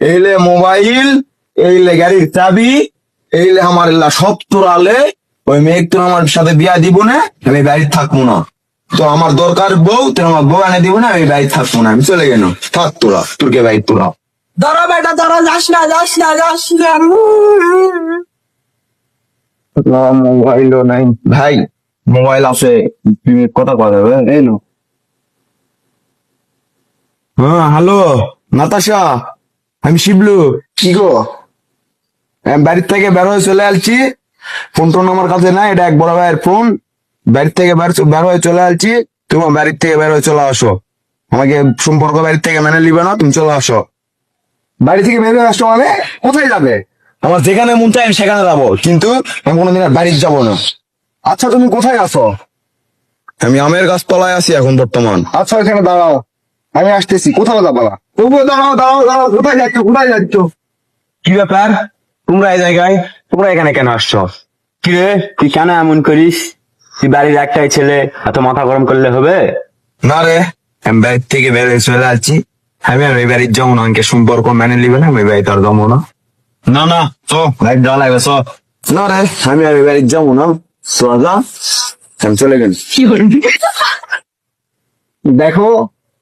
এইলে mobile এইলে গাড়ির চাবি এইলে আমার এলা সব তোরালে ওই মেয়ে তো আমার সাথে বিয়া দিব না আমি বাড়ি থাকব না। তো আমার দরকার বউ তো আমার বউ এনে দিব না আমি বাড়ি থাকব না আমি চলে গেল থাক তোরা তোরকে বাড়ি তোরা। ধরো বেটা ধরো যাস না যাস না যাস না। মোবাইলও নাই। ভাই মোবাইল আছে তুমি কথা কথা এই নো হ্যাঁ হ্যালো নাতাশা। আমি শিবলু। কি গো? আমি বাড়ির থেকে বের হয়ে চলে আসছি। ফোন টোন আমার কাছে নাই এটা এক বড় ভাইয়ের ফোন। বাড়ির থেকে বের হয়ে চলে আসছি। তোমার বাড়ির থেকে বের হয়ে চলে আসো। আমাকে সম্পর্ক বাড়ির থেকে মেনে নিবে না তুমি চলে আসো। বাড়ি থেকে বের হয়ে আসো মানে? কোথায় যাবে? আমার যেখানে মন চাই আমি সেখানে যাব। কিন্তু আমি কোনোদিন আর বাড়িতে যাব না। আচ্ছা তুমি কোথায় আছো? আমি আমের গাছতলায় আছি এখন বর্তমান। আচ্ছা এখানে দাঁড়াও। আমি আসতেছি কোথাও যাব না। তবুও দাঁড়াও দাঁড়াও দাঁড়াও কোথায় যাচ্ছ কোথায় যাচ্ছ? কি ব্যাপার? তোমরা এই জায়গায় তোমরা এখানে কেন আসছো? কি রে তুই কেন এমন করিস? তুই বাড়ির একটাই ছেলে এত মাথা গরম করলে হবে? না রে আমি বাড়ির থেকে বের হয়ে চলে আসছি। আমি আর ওই বাড়ির যাব না আমাকে সম্পর্ক মেনে নিবে না আমি বাড়িতে আর যাব না। না না চো বাড়ির যাওয়া লাগবে চো। না রে আমি আর ওই বাড়ির যাব না। যা। আমি চলে গেল দেখো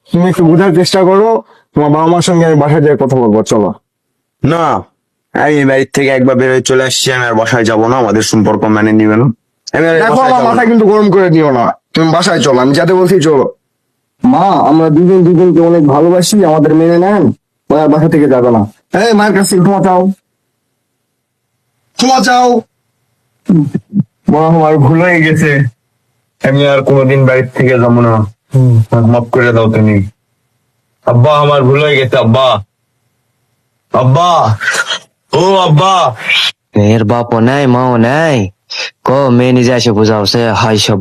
তুমি একটু বোঝার চেষ্টা করো তোমার বাবা মার সঙ্গে আমি বাসায় যেয়ে কথা বলব চলো। না আমি এই বাড়ির থেকে একবার বের হয়ে চলে আসছি আমি আর বাসায় যাব না আমাদের সম্পর্ক মেনে নিবে না। আমি আর এই দেখো বাসায় আমার যাব না। মাথা কিন্তু গরম করে দিও না। তুমি বাসায় চলো আমি যাতে বলছি চলো। মা আমরা দুজন দুজনকে অনেক ভালোবাসি আমাদের মেনে নেন ও আর বাসা থেকে যাবে না। এই মায়ের কাছে ক্ষমা চাও। ক্ষমা চাও। মা আমার ভুল হয়ে গেছে। আমি আর কোনোদিন বাড়ির থেকে যাব না। মাফ করে দাও তুমি। আব্বা আমার ভুল হয়ে গেছে আব্বা। আব্বা ও আব্বা। মেয়ের বাপও নাই মাও নাই। ক মেয়ে নিজে এসে সে হাই সব